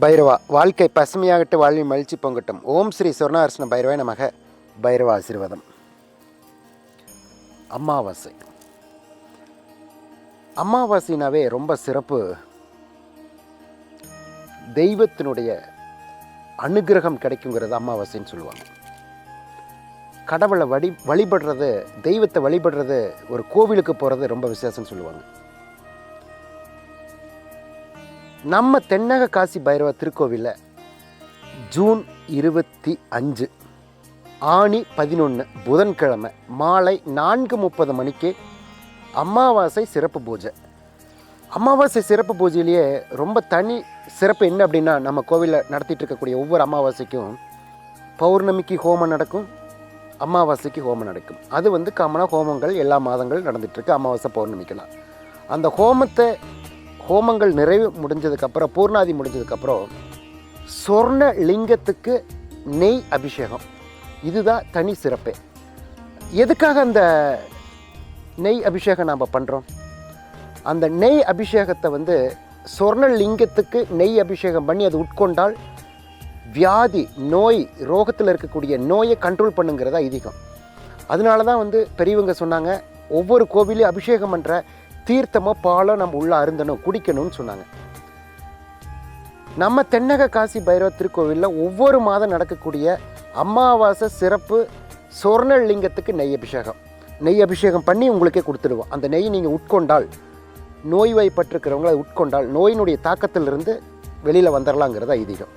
பைரவா வாழ்க்கை பசுமையாகட்டு வாழ்வி மகிழ்ச்சி பொங்கட்டும். ஓம் ஸ்ரீ சுவர்ணாரசன பைரவாய் நமக. பைரவ ஆசீர்வாதம். அமாவாசை. அமாவாசைனாவே ரொம்ப சிறப்பு. தெய்வத்தினுடைய அனுகிரகம் கிடைக்குங்கிறது அமாவாசைன்னு சொல்லுவாங்க. கடவுளை வழி வழிபடுறது தெய்வத்தை வழிபடுறது ஒரு கோவிலுக்கு போகிறது ரொம்ப விசேஷம்னு சொல்லுவாங்க. நம்ம தென்னக காசி பைரவ திருக்கோவிலில் ஜூன் இருபத்தி அஞ்சு ஆணி பதினொன்று புதன்கிழமை மாலை நான்கு முப்பது மணிக்கு அமாவாசை சிறப்பு பூஜை. அமாவாசை சிறப்பு பூஜையிலேயே ரொம்ப தனி சிறப்பு என்ன அப்படின்னா நம்ம கோவிலில் நடத்திட்டு இருக்கக்கூடிய ஒவ்வொரு அமாவாசைக்கும் பௌர்ணமிக்கு ஹோமம் நடக்கும் அமாவாசைக்கு ஹோமம் நடக்கும். அது வந்து காமனாக ஹோமங்கள் எல்லா மாதங்கள் நடந்துகிட்ருக்கு அமாவாசை பௌர்ணமிக்கெல்லாம். அந்த ஹோமத்தை ஹோமங்கள் நிறைவு முடிஞ்சதுக்கப்புறம் பூர்ணாதி முடிஞ்சதுக்கப்புறம் சொர்ண லிங்கத்துக்கு நெய் அபிஷேகம். இதுதான் தனி சிறப்பே. எதுக்காக அந்த நெய் அபிஷேகம் நாம் பண்ணுறோம் அந்த நெய் அபிஷேகத்தை வந்து சொர்ண லிங்கத்துக்கு நெய் அபிஷேகம் பண்ணி அது உட்கொண்டால் வியாதி நோய் ரோகத்தில் இருக்கக்கூடிய நோயை கண்ட்ரோல் பண்ணுங்கிறதா ஐதீகம். அதனால தான் வந்து பெரியவங்க சொன்னாங்க ஒவ்வொரு கோவிலையும் அபிஷேகம் பண்ணுற தீர்த்தமாக பாலம் நம்ம உள்ளே அருந்தணும் குடிக்கணும்னு சொன்னாங்க. நம்ம தென்னக காசி பைரவ திருக்கோவிலில் ஒவ்வொரு மாதம் நடக்கக்கூடிய அமாவாசை சிறப்பு சொர்ண லிங்கத்துக்கு நெய் அபிஷேகம் நெய் அபிஷேகம் பண்ணி உங்களுக்கே கொடுத்துடுவோம். அந்த நெய் நீங்கள் உட்கொண்டால் நோய்வாய்ப்பட்டிருக்கிறவங்கள அதை உட்கொண்டால் நோயினுடைய தாக்கத்திலிருந்து வெளியில் வந்துடலாங்கிறது ஐதீகம்.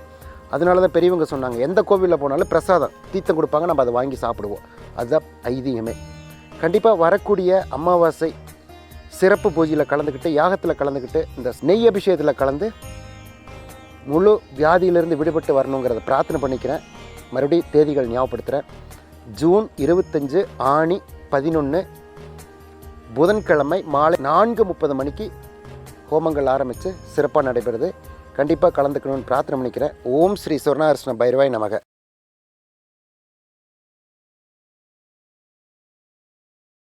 அதனால தான் பெரியவங்க சொன்னாங்க எந்த கோவிலில் போனாலும் பிரசாதம் தீர்த்தம் கொடுப்பாங்க நம்ம அதை வாங்கி சாப்பிடுவோம். அதுதான் ஐதீகமே. கண்டிப்பாக வரக்கூடிய அமாவாசை சிறப்பு பூஜையில் கலந்துக்கிட்டு யாகத்தில் கலந்துக்கிட்டு இந்த நெய் அபிஷேகத்தில் கலந்து முழு வியாதியிலிருந்து விடுபட்டு வரணுங்கிறத பிரார்த்தனை பண்ணிக்கிறேன். மறுபடியும் தேதிகள் ஞாபகப்படுத்துகிறேன் ஜூன் இருபத்தஞ்சு ஆணி பதினொன்று புதன்கிழமை மாலை நான்கு முப்பது மணிக்கு ஹோமங்கள் ஆரம்பித்து சிறப்பாக நடைபெறுது. கண்டிப்பாக கலந்துக்கணும்னு பிரார்த்தனை பண்ணிக்கிறேன். ஓம் ஸ்ரீ சொர்ணாகிருஷ்ண பைரவாய் நமக.